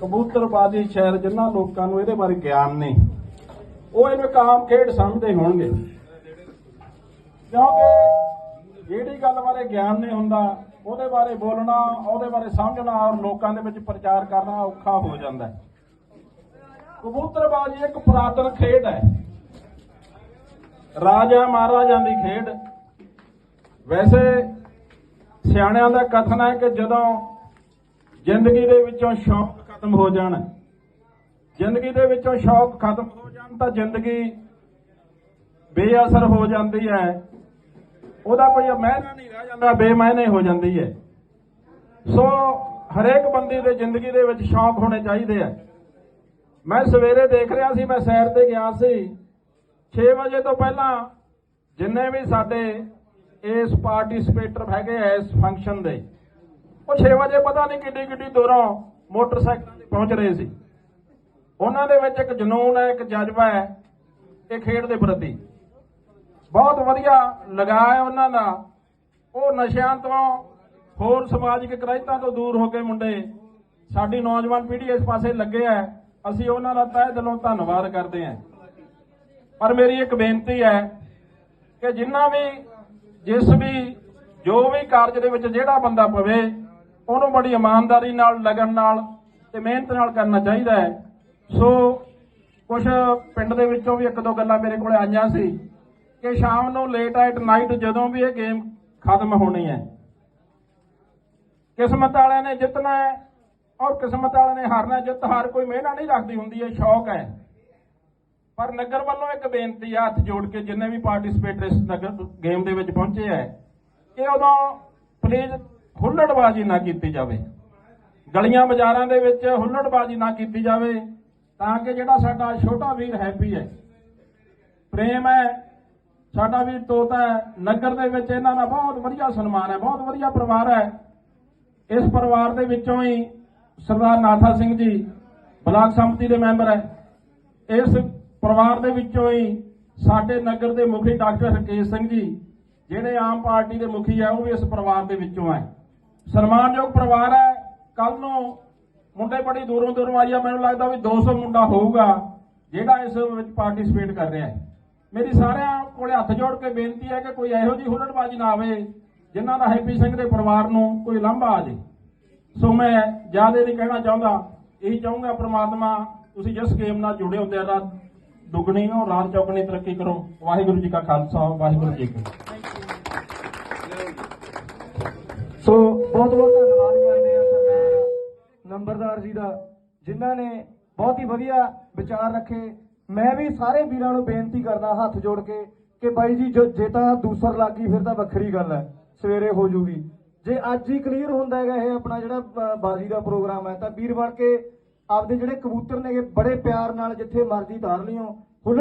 ਕਬੂਤਰਬਾਜ਼ੀ ਸ਼ਹਿਰ ਜਿਨ੍ਹਾਂ ਲੋਕਾਂ ਨੂੰ ਇਹਦੇ ਬਾਰੇ ਗਿਆਨ ਨਹੀਂ ਉਹ ਇਹਨੂੰ ਇੱਕ ਆਮ ਖੇਡ ਸਮਝਦੇ ਹੋਣਗੇ। ਕਿਉਂਕਿ ਜਿਹੜੀ ਗੱਲ ਬਾਰੇ ਗਿਆਨ ਨਹੀਂ ਹੁੰਦਾ, ਉਹਦੇ ਬਾਰੇ ਬੋਲਣਾ, ਉਹਦੇ ਬਾਰੇ ਸਮਝਣਾ ਔਰ ਲੋਕਾਂ ਦੇ ਵਿੱਚ ਪ੍ਰਚਾਰ ਕਰਨਾ ਔਖਾ ਹੋ ਜਾਂਦਾ ਹੈ। ਕਬੂਤਰਬਾਜ਼ੀ ਇੱਕ ਪੁਰਾਤਨ ਖੇਡ ਹੈ। ਰਾਜਾ ਮਹਾਰਾਜਾਂ ਦੀ ਖੇਡ। ਵੈਸੇ ਸਿਆਣਿਆਂ ਦਾ ਕਥਨ ਹੈ ਕਿ ਜਦੋਂ ਜ਼ਿੰਦਗੀ ਦੇ ਵਿੱਚੋਂ ਸ਼ੌਕ ਖਤਮ ਹੋ ਜਾਣ। ਜ਼ਿੰਦਗੀ ਦੇ ਵਿੱਚੋਂ ਸ਼ੌਕ ਖਤਮ ਹੋ ਜਾਣ ਤਾਂ ਜ਼ਿੰਦਗੀ ਬੇਅਸਰ ਹੋ ਜਾਂਦੀ ਹੈ। ਉਹਦਾ ਕੋਈ ਮਾਇਨਾ ਨਹੀਂ ਰਹਿ ਜਾਂਦਾ ਬੇਮਾਇਨੇ ਹੋ ਜਾਂਦੀ ਹੈ। ਸੋ ਹਰੇਕ ਬੰਦੇ ਦੇ ਜ਼ਿੰਦਗੀ ਦੇ ਵਿੱਚ ਸ਼ੌਕ ਹੋਣੇ ਚਾਹੀਦੇ ਆ। ਮੈਂ ਸਵੇਰੇ ਦੇਖ ਰਿਹਾ ਸੀ, ਮੈਂ ਸੈਰ ਤੇ ਗਿਆ ਸੀ। 6 ਵਜੇ ਤੋਂ ਪਹਿਲਾਂ ਜਿੰਨੇ ਵੀ ਸਾਡੇ ਇਸ ਪਾਰਟਿਸਿਪੇਟਰ ਹੈਗੇ ਆ, ਇਸ ਫੰਕਸ਼ਨ ਦੇ, ਉਹ 6 ਵਜੇ ਪਤਾ ਨਹੀਂ ਕਿੱਡੀ ਕਿੱਡੀ ਦੂਰੋਂ ਮੋਟਰਸਾਈਕਲਾਂ ਤੇ ਪਹੁੰਚ ਰਹੇ ਸੀ। ਉਹਨਾਂ ਦੇ ਵਿੱਚ ਇੱਕ ਜਨੂਨ ਹੈ, ਇੱਕ ਜਜ਼ਬਾ ਹੈ, ਇਹ ਖੇਡ ਦੇ ਪ੍ਰਤੀ। ਬਹੁਤ ਵਧੀਆ ਲਗਾਅ ਹੈ ਉਹਨਾਂ ਦਾ। ਉਹ ਨਸ਼ਿਆਂ ਤੋਂ ਹੋਰ ਸਮਾਜਿਕ ਕਰਾਇਤਾਂ ਤੋਂ ਦੂਰ ਹੋ ਕੇ ਮੁੰਡੇ, ਸਾਡੀ ਨੌਜਵਾਨ ਪੀੜ੍ਹੀ ਇਸ ਪਾਸੇ ਲੱਗੇ ਹੈ। ਅਸੀਂ ਉਹਨਾਂ ਦਾ ਤਹਿ ਦਿਲੋਂ ਧੰਨਵਾਦ ਕਰਦੇ ਹਾਂ। ਪਰ ਮੇਰੀ ਇੱਕ ਬੇਨਤੀ ਹੈ ਕਿ ਜਿੰਨਾ ਵੀ, ਜਿਸ ਵੀ, ਜੋ ਵੀ ਕਾਰਜ ਦੇ ਵਿੱਚ ਜਿਹੜਾ ਬੰਦਾ ਪਵੇ ਉਹਨੂੰ ਬੜੀ ਇਮਾਨਦਾਰੀ ਨਾਲ, ਲਗਨ ਨਾਲ ਤੇ ਮਿਹਨਤ ਨਾਲ ਕਰਨਾ ਚਾਹੀਦਾ ਹੈ। ਸੋ ਕੁਝ ਪਿੰਡ ਦੇ ਵਿੱਚੋਂ ਵੀ ਇੱਕ ਦੋ ਗੱਲਾਂ ਮੇਰੇ ਕੋਲੇ ਆਈਆਂ ਸੀ ਕਿ ਸ਼ਾਮ ਨੂੰ ਲੇਟ ਆਈਟ ਨਾਈਟ ਜਦੋਂ ਵੀ ਇਹ ਗੇਮ ਖਤਮ ਹੋਣੀ ਹੈ, ਕਿਸਮਤ ਵਾਲਿਆਂ ਨੇ ਜਿੱਤਣਾ ਹੈ ਔਰ ਕਿਸਮਤ ਵਾਲਿਆਂ ਨੇ ਹਾਰਨਾ ਜਿੱਤ ਹਾਰ ਕੋਈ ਮਿਹਨਤ ਨਹੀਂ ਰੱਖਦੀ ਹੁੰਦੀ ਹੈ ਸ਼ੌਕ ਹੈ। ਪਰ ਨਗਰ ਵੱਲੋਂ ਇੱਕ ਬੇਨਤੀ ਆ, ਹੱਥ ਜੋੜ ਕੇ ਜਿੰਨੇ ਵੀ ਪਾਰਟਿਸਿਪੇਟਰ ਇਸ ਨਗਰ ਗੇਮ ਦੇ ਵਿੱਚ ਪਹੁੰਚੇ ਹੈ ਕਿ ਉਦੋਂ ਪਲੀਜ਼ ਹੁੱਲੜਬਾਜ਼ੀ ਨਾ ਕੀਤੀ ਜਾਵੇ। ਗਲੀਆਂ ਬਾਜ਼ਾਰਾਂ ਦੇ ਵਿੱਚ ਹੁੱਲੜਬਾਜ਼ੀ ਨਾ ਕੀਤੀ ਜਾਵੇ ਤਾਂ ਕਿ ਜਿਹੜਾ ਸਾਡਾ ਛੋਟਾ ਵੀਰ ਹੈਪੀ ਹੈ, ਪ੍ਰੇਮ ਹੈ, ਸਾਡਾ ਵੀਰ ਤੋਤਾ ਹੈ, ਨਗਰ ਦੇ ਵਿੱਚ ਇਹਨਾਂ ਦਾ ਬਹੁਤ ਵਧੀਆ ਸਨਮਾਨ ਹੈ, ਬਹੁਤ ਵਧੀਆ ਪਰਿਵਾਰ ਹੈ। ਇਸ ਪਰਿਵਾਰ ਦੇ ਵਿੱਚੋਂ ਹੀ ਸਰਦਾਰ ਨਾਥਾ ਸਿੰਘ ਜੀ ਬਲਾਕ ਸੰਮਤੀ ਦੇ ਮੈਂਬਰ ਹੈ। ਇਸ ਪਰਿਵਾਰ ਦੇ ਵਿੱਚੋਂ ਹੀ ਸਾਡੇ ਨਗਰ ਦੇ ਮੁਖੀ ਡਾਕਟਰ ਹਰਕੇਸ਼ ਸਿੰਘ ਜੀ, ਜਿਹੜੇ ਆਮ ਪਾਰਟੀ ਦੇ ਮੁਖੀ ਹੈ, ਉਹ ਵੀ ਇਸ ਪਰਿਵਾਰ ਦੇ ਵਿੱਚੋਂ ਹੈ। ਸਨਮਾਨਯੋਗ ਪਰਿਵਾਰ ਹੈ। ਕੱਲ ਨੂੰ ਮੁੰਡੇ ਬੜੀ ਦੂਰੋਂ ਦੂਰੋਂ ਆਈ ਆ। ਮੈਨੂੰ ਲੱਗਦਾ ਵੀ 200 ਮੁੰਡਾ ਹੋਊਗਾ ਜਿਹੜਾ ਇਸ ਵਿੱਚ ਪਾਰਟਿਸਿਪੇਟ ਕਰ ਰਿਹਾ ਹੈ। ਮੇਰੀ ਸਾਰਿਆਂ ਕੋਲੇ ਹੱਥ ਜੋੜ ਕੇ ਬੇਨਤੀ ਹੈ ਕਿ ਕੋਈ ਇਹੋ ਜਿਹੀ ਹੁੱਲੜਬਾਜ਼ੀ ਨਾ ਆਵੇ ਜਿਨ੍ਹਾਂ ਦਾ ਹੈਪੀ ਸਿੰਘ ਦੇ ਪਰਿਵਾਰ ਨੂੰ ਕੋਈ ਲਾਂਭਾ ਆ ਜੇ। ਸੋ ਮੈਂ ਜ਼ਿਆਦਾ ਨਹੀਂ ਕਹਿਣਾ ਚਾਹੁੰਦਾ। ਇਹੀ ਚਾਹੂੰਗਾ ਪ੍ਰਮਾਤਮਾ ਤੁਸੀਂ ਜਿਸ ਗੇਮ ਨਾਲ ਜੁੜੇ ਹੁੰਦੇ ਆ ਰਾਤ ਦੁੱਗਣੀ ਹੋ ਰਾਤ ਚੌਗਣੀ ਤਰੱਕੀ ਕਰੋ। ਵਾਹਿਗੁਰੂ ਜੀ ਕਾ ਖਾਲਸਾ ਵਾਹਿਗੁਰੂ ਜੀ ਕੀ ਸੋ ਬਹੁਤ ਬਹੁਤ ਧੰਨਵਾਦ ਕਰਦੇ ਆ ਸਰਦਾਰ ਨੰਬਰਦਾਰ ਜੀ ਦਾ, ਜਿਨ੍ਹਾਂ ਨੇ ਬਹੁਤ ਹੀ ਵਧੀਆ ਵਿਚਾਰ ਰੱਖੇ। ਮੈਂ ਵੀ ਸਾਰੇ ਵੀਰਾਂ ਨੂੰ ਬੇਨਤੀ ਕਰਦਾ, ਹੱਥ ਜੋੜ ਕੇ, ਕਿ ਬਾਈ ਜੀ, ਜੋ- ਜੇ ਤਾਂ ਦੂਸਰ ਲੱਗੀ, ਫਿਰ ਤਾਂ ਵੱਖਰੀ ਗੱਲ ਹੈ, ਸਵੇਰੇ ਹੋ ਜੂਗੀ। ਜੇ ਅੱਜ ਹੀ ਕਲੀਅਰ ਹੁੰਦਾ ਹੈਗਾ ਇਹ ਆਪਣਾ ਜਿਹੜਾ ਬਾਜ਼ੀ ਦਾ ਪ੍ਰੋਗਰਾਮ ਹੈ, ਤਾਂ ਵੀਰ ਬਣ ਕੇ ਆਪਦੇ ਜਿਹੜੇ ਕਬੂਤਰ ਨੇਗੇ, ਬੜੇ ਪਿਆਰ ਨਾਲ ਜਿੱਥੇ ਮਰਜ਼ੀ ਧਾਰ ਲਿਓ।